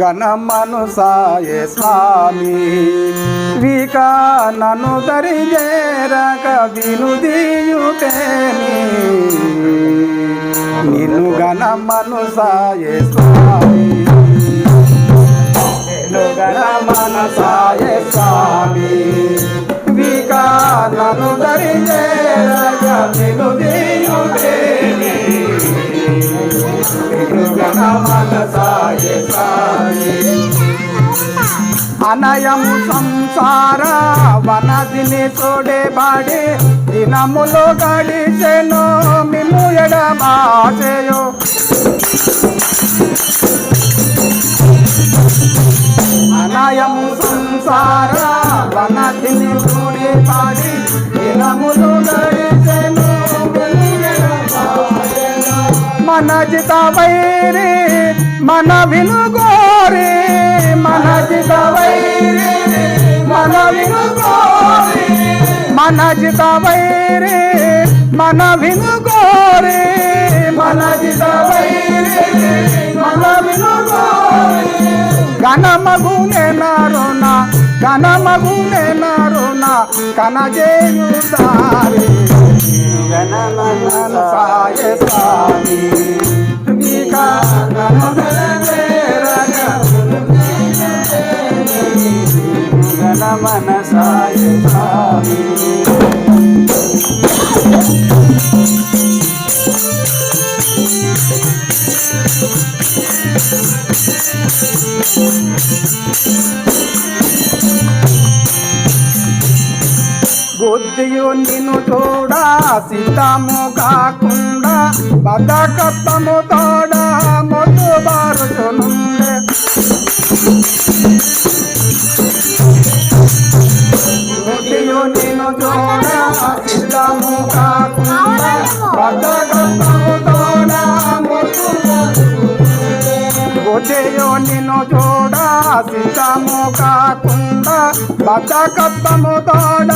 గణమను సాయే స్వామి. విక నను దరి చేరక విను నిన్ను గణమను సాయే స్వామి. నిన్ను గణమను సాయే స్వామి. విక నను దరి చేరక విను అనయము సంసార వనదిని తోడే దినములు గడిచెను మిము ఎడబాచెయో. మనజిత వైరి మన వినుగోరి మనజిత వైరి మన వినుగోరి మనజిత వైరి మన వినుగోరి మనజిత వైరి మన వినుగోరి. ఘనమగునే నారుణ ఘనమగునే నారుణ కనజేయుతారి గణన సాయ స్వామి బుద్ధియు నిన్ను తోడా సీతము కాకుండా బతకత్తము తోడా మొదలు బారుచునుండే చేయో నిన్ను చూడ సిద్ధము కాకుండా బద్దకత్తము తోడ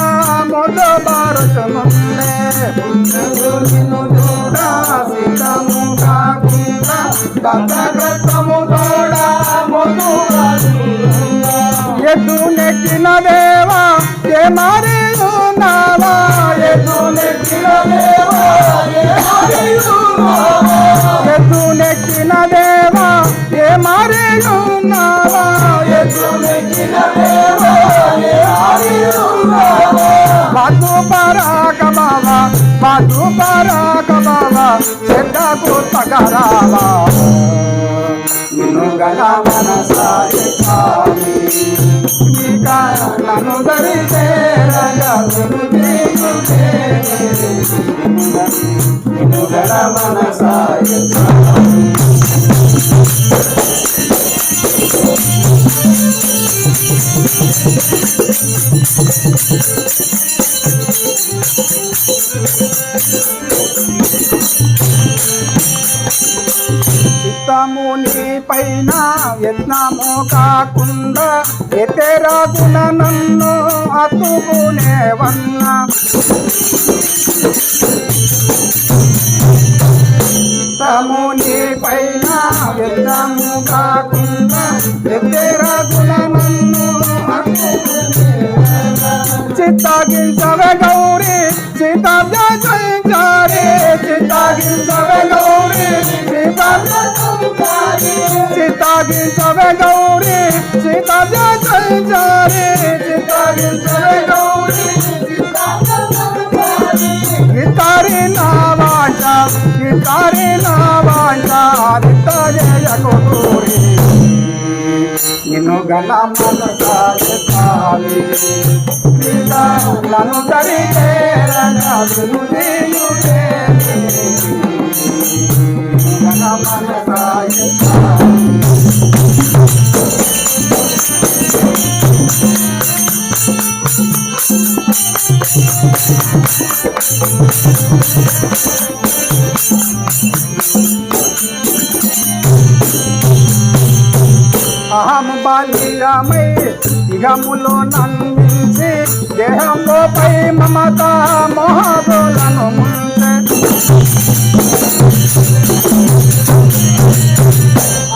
మొద్దు బారుచునుండే నిన్ను చూడ సిద్ధము కాకుండా బద్దకత్తము మధు పరాక బాబా చెడ్డకు తగరావా? నిన్ను గల మనసాయ స్వామి నీకా నన్ను దరితే రగను నిన్ను గల మనసాయ స్వామి. చిత్తము నీ పైన యత్నము కాకుండా ఎతెరాగున నన్ను అతుకునే వన్నా చిత్తాగించవే గౌరీ చిత్తాభ్యాచారి చిత్తాగించవే గౌరీ గితారి నా వాంట గితారి నా వాంట నిత్తజయకు గౌరీ నిన్ను గల మనసాలి నన్ను తరితే రగను నీయుటే గల అహం బాల్యమై ఇహములో నందించి దేహంలోపై మమత మోహములను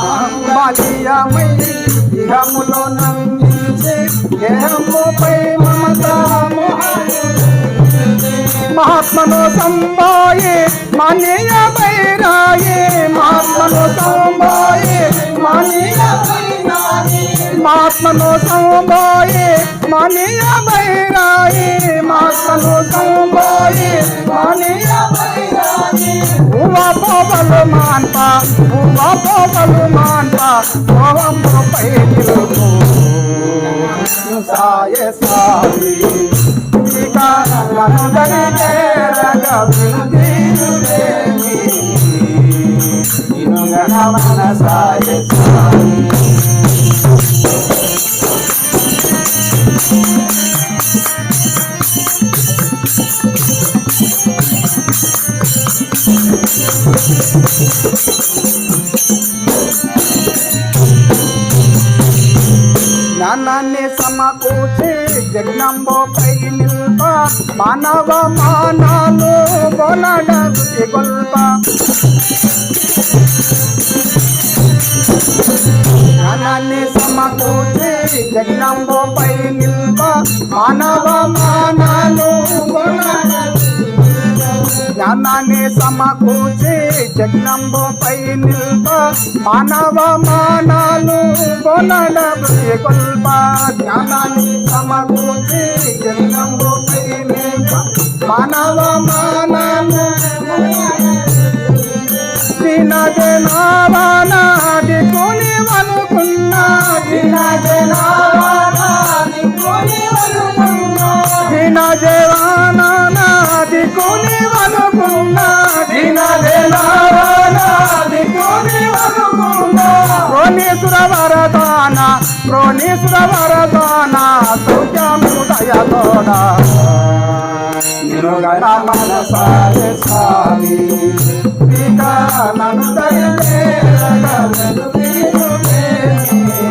అహం బాలియమై ఇహములో నందించి పై మమత మహాత్మను సంబాయి మానీయ బైరాయి మహాత్మను సంబాయి మానీయ మహాత్మను సంబాయి మానీయ బైరాయి మహాత్మను సంబాయి మానీయ భూవా పోవలు మాన్ప భూవా పోవలు మాన్ప భోవంపై నిలుపు. సాయ సాయి నన్నుదరి మనసాయ సాయి జ్ఞానాన్ని సమకూర్చి జగ్నంబోపై నిల్ప మానవ మానాలు బొలడగుతి గొల్ప. జ్ఞానాన్ని సమకూర్చి జగ్నంబోపై నిల్వ మానవ మానాలు జ్ఞానాన్ని సమకూర్చి జగ్నంబుపై నిల్వ మానవ మానాలు కొనడ కొల్ప జ్ఞానాన్ని సమకూర్చి జగ్నంబుపై నిల్వ మానవ మానాలు దినదే నావానాది కొని వనుకున్నా దిన జనావానాది కొని వనుకున్నా దిన జవానాది వరదాన నిరుగణ స్వామి నన్ను